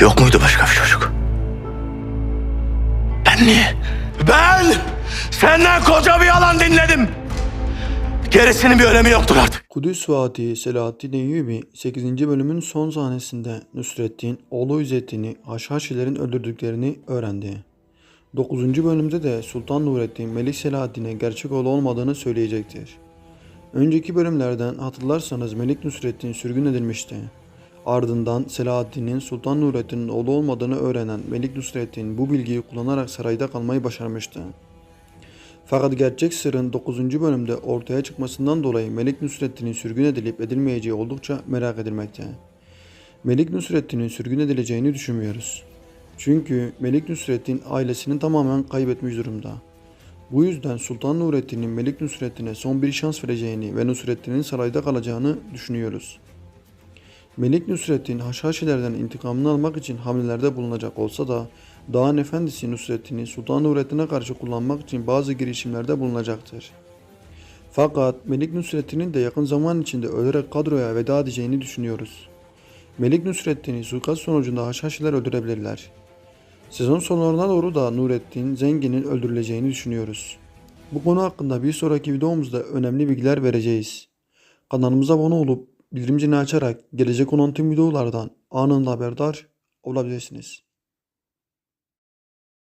Yok muydu başka bir çocuk? Ben niye? Ben senden koca bir yalan dinledim. Gerisinin bir önemi yoktur artık. Kudüs Fatih Selahaddin Eyyubi 8. bölümün son sahnesinde Nusrettin oğlu İzzettin'i Haşhaşilerin öldürdüklerini öğrendi. 9. bölümde de Sultan Nurettin Melik Selahaddin'e gerçek oğlu olmadığını söyleyecektir. Önceki bölümlerden hatırlarsanız Melik Nusrettin sürgün edilmişti. Ardından Selahaddin'in Sultan Nurettin'in oğlu olmadığını öğrenen Melik Nusrettin bu bilgiyi kullanarak sarayda kalmayı başarmıştı. Fakat gerçek sırrın 9. bölümde ortaya çıkmasından dolayı Melik Nusrettin'in sürgün edilip edilmeyeceği oldukça merak edilmekte. Melik Nusrettin'in sürgün edileceğini düşünmüyoruz. Çünkü Melik Nusrettin ailesini tamamen kaybetmiş durumda. Bu yüzden Sultan Nurettin'in Melik Nusrettin'e son bir şans vereceğini ve Nusrettin'in sarayda kalacağını düşünüyoruz. Melik Nusrettin Haşhaşilerden intikamını almak için hamlelerde bulunacak olsa da Dağın Efendisi Nusrettin'i Sultan Nurettin'e karşı kullanmak için bazı girişimlerde bulunacaktır. Fakat Melik Nusrettin'in de yakın zaman içinde ölerek kadroya veda edeceğini düşünüyoruz. Melik Nusrettin'i suikast sonucunda Haşhaşiler öldürebilirler. Sezon sonlarına doğru da Nurettin Zengin'in öldürüleceğini düşünüyoruz. Bu konu hakkında bir sonraki videomuzda önemli bilgiler vereceğiz. Kanalımıza abone olup bildirim zilini açarak gelecek olan tüm videolardan anında haberdar olabilirsiniz.